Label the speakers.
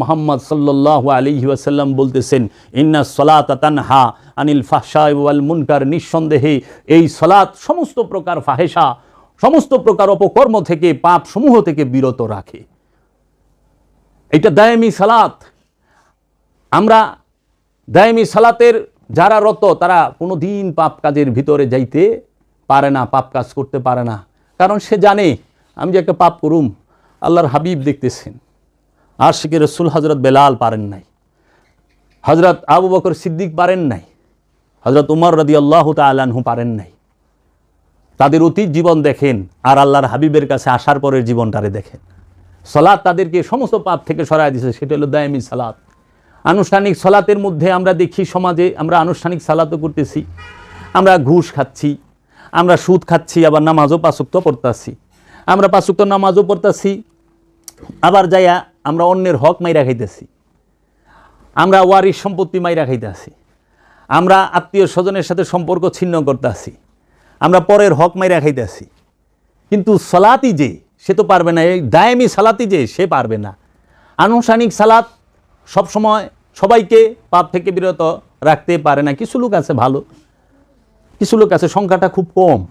Speaker 1: মোহাম্মদ সাল্লাহ আলিহি ওয়াসাল্লাম বলতেছেন, ইন্না সলাত তানহা আনিল ফাহসা ওয়াল মুনকার নিঃসন্দেহে এই সলাৎ সমস্ত প্রকার ফাহেসা সমস্ত প্রকার অপকর্ম থেকে পাপ সমূহ থেকে বিরত রাখে। এটা দায়ামি সালাত আমরা দায়ামি সালাতের যারা রত, তারা কোনো দিন পাপ কাজের ভিতরে যাইতে পারে না, পাপ কাজ করতে পারে না। কারণ সে জানে, আমি যে একটা পাপ করুম, আল্লাহর হাবিব দেখতেছেন। আর শিখে রসুল হজরত বেলাল পারেন নাই। হজরত আবু বকর সিদ্দিক পারেন নাই। হজরত উমর রদি আল্লাহ তালাহু পারেন নাই। তাদের অতীত জীবন দেখেন আর আল্লাহর হাবিবের কাছে আসার পরের জীবনটারে দেখেন। সলাৎ তাদেরকে সমস্ত পাপ থেকে সরাই দিয়েছে সেটা হলো দায়ামি সালাত আনুষ্ঠানিক সলাতের মধ্যে আমরা দেখি সমাজে আমরা আনুষ্ঠানিক সালাতও করতেছি, আমরা ঘুষ খাচ্ছি, আমরা সুদ খাচ্ছি, আবার নামাজও পাঁচুক্ত পড়তাছি। আমরা পাঁচুক্ত নামাজও পড়তাছি, আবার যাইয়া আমরা অন্যের হক মাইরা খাইতেছি। আমরা ওয়ারির সম্পত্তি মাইরা খাইতেছি। আমরা আত্মীয় স্বজনের সাথে সম্পর্ক ছিন্ন করতেছি। আমরা পরের হক মাইরা খাইতেছি। কিন্তু সালাতি যে, সে তো পারবে না। এই দায়ামি সালাতি যে, সে পারবে না। আনুষ্ঠানিক সালাত সবসময় সবাইকে পাপ থেকে বিরত রাখতে পারে না। কিছু লোক আছে ভালো, কিছু লোক আছে সংখ্যাটা খুব কম।